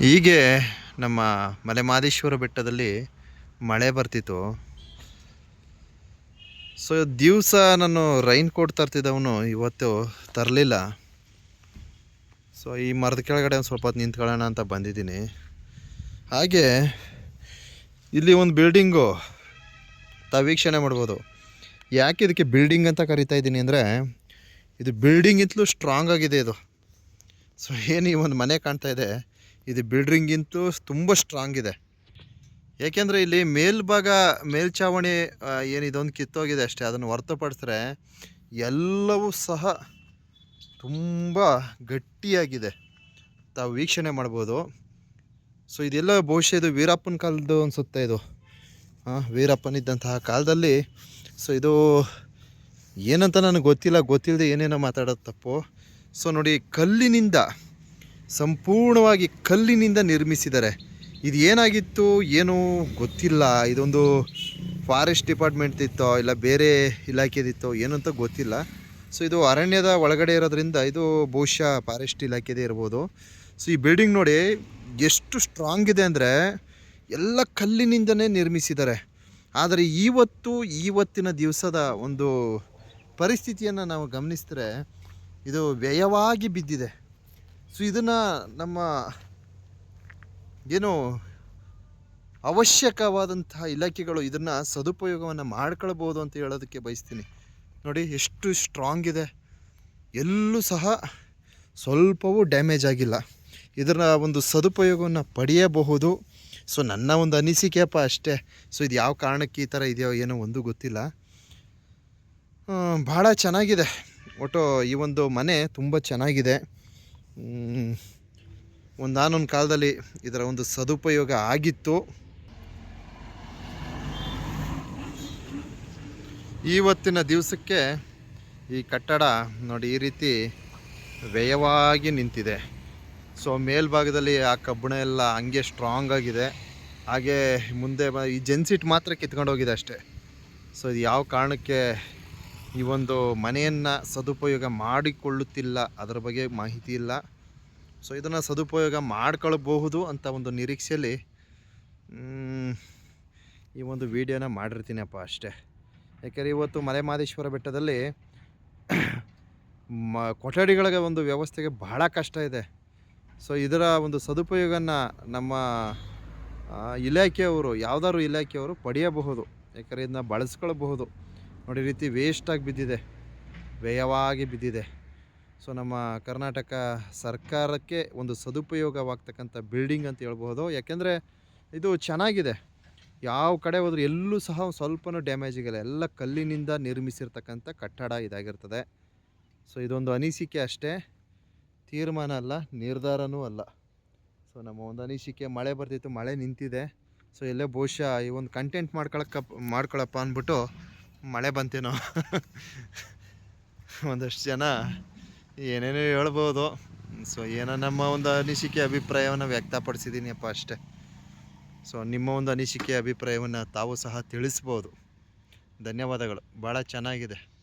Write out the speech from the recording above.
ಹೀಗೆ ನಮ್ಮ ಮಲೆಮಾದೇಶ್ವರ ಬೆಟ್ಟದಲ್ಲಿ ಮಳೆ ಬರ್ತಿತ್ತು. ಸೊ ದಿವಸ ನಾನು ರೈನ್ ಕೋಟ್ ತರ್ತಿದ್ದವನು, ಇವತ್ತು ತರಲಿಲ್ಲ. ಸೊ ಈ ಮರದ ಕೆಳಗಡೆ ಒಂದು ಸ್ವಲ್ಪ ಹೊತ್ತು ನಿಂತ್ಕೊಳ್ಳೋಣ ಅಂತ ಬಂದಿದ್ದೀನಿ. ಹಾಗೆ ಇಲ್ಲಿ ಒಂದು ಬಿಲ್ಡಿಂಗು ತವೀಕ್ಷಣೆ ವೀಕ್ಷಣೆ ಮಾಡ್ಬೋದು. ಯಾಕೆ ಇದಕ್ಕೆ ಬಿಲ್ಡಿಂಗ್ ಅಂತ ಕರಿತಾ ಇದ್ದೀನಿ ಅಂದರೆ, ಇದು ಬಿಲ್ಡಿಂಗಿಂತಲೂ ಸ್ಟ್ರಾಂಗ್ ಆಗಿದೆ ಇದು. ಸೊ ಏನು ಈ ಒಂದು ಮನೆ ಕಾಣ್ತಾ ಇದೆ? ಇದು ಬಿಲ್ಡ್ರಿಂಗಿಂತೂ ತುಂಬ ಸ್ಟ್ರಾಂಗ್ ಇದೆ. ಏಕೆಂದರೆ ಇಲ್ಲಿ ಮೇಲ್ಭಾಗ ಮೇಲ್ಛಾವಣಿ ಏನಿದೊಂದು ಕಿತ್ತೋಗಿದೆ ಅಷ್ಟೇ. ಅದನ್ನು ಹೊರತುಪಡಿಸಿದ್ರೆ ಎಲ್ಲವೂ ಸಹ ತುಂಬ ಗಟ್ಟಿಯಾಗಿದೆ. ತಾವು ವೀಕ್ಷಣೆ ಮಾಡ್ಬೋದು. ಸೊ ಇದೆಲ್ಲ ಬಹುಶಃ ಇದು ವೀರಪ್ಪನ ಕಾಲದ್ದು ಅನಿಸುತ್ತೆ ಇದು. ಹಾಂ ವೀರಪ್ಪನಿದ್ದಂತಹ ಕಾಲದಲ್ಲಿ. ಸೊ ಇದು ಏನಂತ ನನಗೆ ಗೊತ್ತಿಲ್ಲ. ಗೊತ್ತಿಲ್ಲದೆ ಏನೇನೋ ಮಾತಾಡೋದು ತಪ್ಪು. ಸೊ ನೋಡಿ, ಕಲ್ಲಿನಿಂದ ಸಂಪೂರ್ಣವಾಗಿ ಕಲ್ಲಿನಿಂದ ನಿರ್ಮಿಸಿದ್ದಾರೆ ಇದು ಏನಾಗಿತ್ತು ಏನು ಗೊತ್ತಿಲ್ಲ. ಇದೊಂದು ಫಾರೆಸ್ಟ್ ಡಿಪಾರ್ಟ್ಮೆಂಟ್ ಇತ್ತೋ, ಇಲ್ಲ ಬೇರೆ ಇಲಾಖೆದಿತ್ತೋ ಏನು ಅಂತ ಗೊತ್ತಿಲ್ಲ. ಸೊ, ಇದು ಅರಣ್ಯದ ಒಳಗಡೆ ಇರೋದ್ರಿಂದ ಇದು ಬಹುಶಃ ಫಾರೆಸ್ಟ್ ಇಲಾಖೆದೇ ಇರ್ಬೋದು. ಸೊ, ಈ ಬಿಲ್ಡಿಂಗ್ ನೋಡಿ ಎಷ್ಟು ಸ್ಟ್ರಾಂಗ್ ಇದೆ ಅಂದರೆ ಎಲ್ಲ ಕಲ್ಲಿನಿಂದನೇ ನಿರ್ಮಿಸಿದ್ದಾರೆ. ಆದರೆ ಇವತ್ತು ಇವತ್ತಿನ ದಿವಸದ ಒಂದು ಪರಿಸ್ಥಿತಿಯನ್ನು ನಾವು ಗಮನಿಸಿದ್ರೆ ಇದು ವ್ಯಯವಾಗಿ ಬಿದ್ದಿದೆ. ಸೊ ಇದನ್ನು ನಮ್ಮ ಏನು ಅವಶ್ಯಕವಾದಂತಹ ಇಲಾಖೆಗಳು ಇದನ್ನು ಸದುಪಯೋಗವನ್ನು ಮಾಡ್ಕೊಳ್ಬೋದು ಅಂತ ಹೇಳೋದಕ್ಕೆ ಬಯಸ್ತೀನಿ. ನೋಡಿ, ಎಷ್ಟು ಸ್ಟ್ರಾಂಗ್ ಇದೆ. ಎಲ್ಲೂ ಸಹ ಸ್ವಲ್ಪವೂ ಡ್ಯಾಮೇಜ್ ಆಗಿಲ್ಲ. ಇದರ ಒಂದು ಸದುಪಯೋಗವನ್ನು ಪಡೆಯಬಹುದು. ಸೊ ನನ್ನ ಒಂದು ಅನಿಸಿಕೆಯಪ್ಪ ಅಷ್ಟೇ. ಸೊ ಇದು ಯಾವ ಕಾರಣಕ್ಕೆ ಈ ಥರ ಇದೆಯೋ ಏನೋ ಒಂದು ಗೊತ್ತಿಲ್ಲ. ಭಾಳ ಚೆನ್ನಾಗಿದೆ. ಒಟ್ಟು ಈ ಒಂದು ಮನೆ ತುಂಬ ಚೆನ್ನಾಗಿದೆ. ಒಂದಾನೊಂದು ಕಾಲದಲ್ಲಿ ಇದರ ಒಂದು ಸದುಪಯೋಗ ಆಗಿತ್ತು. ಇವತ್ತಿನ ದಿವಸಕ್ಕೆ ಈ ಕಟ್ಟಡ ನೋಡಿ ಈ ರೀತಿ ವ್ಯಯವಾಗಿ ನಿಂತಿದೆ. ಸೊ, ಮೇಲ್ಭಾಗದಲ್ಲಿ ಆ ಕಬ್ಬಿಣ ಎಲ್ಲ ಹಂಗೆ ಸ್ಟ್ರಾಂಗ್ ಆಗಿದೆ. ಹಾಗೆ ಮುಂದೆ ಈ ಜೆನ್ಸಿಟ್ ಮಾತ್ರ ಕಿತ್ಕೊಂಡೋಗಿದೆ ಅಷ್ಟೇ. ಸೊ, ಇದು ಯಾವ ಕಾರಣಕ್ಕೆ ಈ ಒಂದು ಮನೆಯನ್ನು ಸದುಪಯೋಗ ಮಾಡಿಕೊಳ್ಳುತ್ತಿಲ್ಲ? ಅದರ ಬಗ್ಗೆ ಮಾಹಿತಿ ಇಲ್ಲ. ಸೊ ಇದನ್ನು ಸದುಪಯೋಗ ಮಾಡ್ಕೊಳ್ಬಹುದು ಅಂತ ಒಂದು ನಿರೀಕ್ಷೆಯಲ್ಲಿ ಈ ಒಂದು ವಿಡಿಯೋನ ಮಾಡಿರ್ತೀನಪ್ಪ ಅಷ್ಟೇ. ಯಾಕೆಂದರೆ ಇವತ್ತು ಮಲೆಮಾದೇಶ್ವರ ಬೆಟ್ಟದಲ್ಲಿ ಮ, ಕೊಠಡಿಗಳಿಗೆ ಒಂದು ವ್ಯವಸ್ಥೆಗೆ ಬಹಳ ಕಷ್ಟ ಇದೆ. ಸೊ ಇದರ ಒಂದು ಸದುಪಯೋಗನ ನಮ್ಮ ಇಲಾಖೆಯವರು, ಯಾವುದಾದ್ರು ಇಲಾಖೆಯವರು ಪಡೆಯಬಹುದು. ಯಾಕಂದರೆ ಇದನ್ನ ಬಳಸ್ಕೊಳ್ಬಹುದು. ನೋಡಿ ರೀತಿ ವೇಸ್ಟಾಗಿ ಬಿದ್ದಿದೆ. ವ್ಯಯವಾಗಿ ಬಿದ್ದಿದೆ. ಸೊ ನಮ್ಮ ಕರ್ನಾಟಕ ಸರ್ಕಾರಕ್ಕೆ ಒಂದು ಸದುಪಯೋಗವಾಗ್ತಕ್ಕಂಥ ಬಿಲ್ಡಿಂಗ್ ಅಂತ ಹೇಳ್ಬೋದು. ಯಾಕೆಂದರೆ ಇದು ಚೆನ್ನಾಗಿದೆ. ಯಾವ ಕಡೆ ಹೋದ್ರೂ ಎಲ್ಲೂ ಸಹ ಸ್ವಲ್ಪನೂ ಡ್ಯಾಮೇಜ್ ಆಗಿಲ್ಲ. ಎಲ್ಲ ಕಲ್ಲಿನಿಂದ ನಿರ್ಮಿಸಿರ್ತಕ್ಕಂಥ ಕಟ್ಟಡ ಇದಾಗಿರ್ತದೆ. ಸೊ ಇದೊಂದು ಅನಿಸಿಕೆ ಅಷ್ಟೇ. ತೀರ್ಮಾನ ಅಲ್ಲ, ನಿರ್ಧಾರನೂ ಅಲ್ಲ. ಸೊ ನಮ್ಮ ಒಂದು ಅನಿಸಿಕೆ, ಮಳೆ ಬರ್ತಿತ್ತು, ಮಳೆ ನಿಂತಿದೆ. ಸೊ ಎಲ್ಲೇ ಬಹುಶಃ ಈ ಒಂದು ಕಂಟೆಂಟ್ ಮಾಡ್ಕೊಳಕ್ಕ ಮಾಡ್ಕೊಳಪ್ಪ ಅಂದ್ಬಿಟ್ಟು ಮಳೆ ಬಂತೇನೋ. ಒಂದಷ್ಟು ಜನ ಏನೇನೋ ಹೇಳ್ಬೋದು. ಸೊ ಏನೋ ನಮ್ಮ ಒಂದು ಅನಿಸಿಕೆ ಅಭಿಪ್ರಾಯವನ್ನು ವ್ಯಕ್ತಪಡಿಸಿದ್ದೀನಿಯಪ್ಪ ಅಷ್ಟೇ. ಸೊ ನಿಮ್ಮ ಒಂದು ಅನಿಸಿಕೆ ಅಭಿಪ್ರಾಯವನ್ನು ತಾವು ಸಹ ತಿಳಿಸ್ಬೋದು. ಧನ್ಯವಾದಗಳು. ಭಾಳ ಚೆನ್ನಾಗಿದೆ.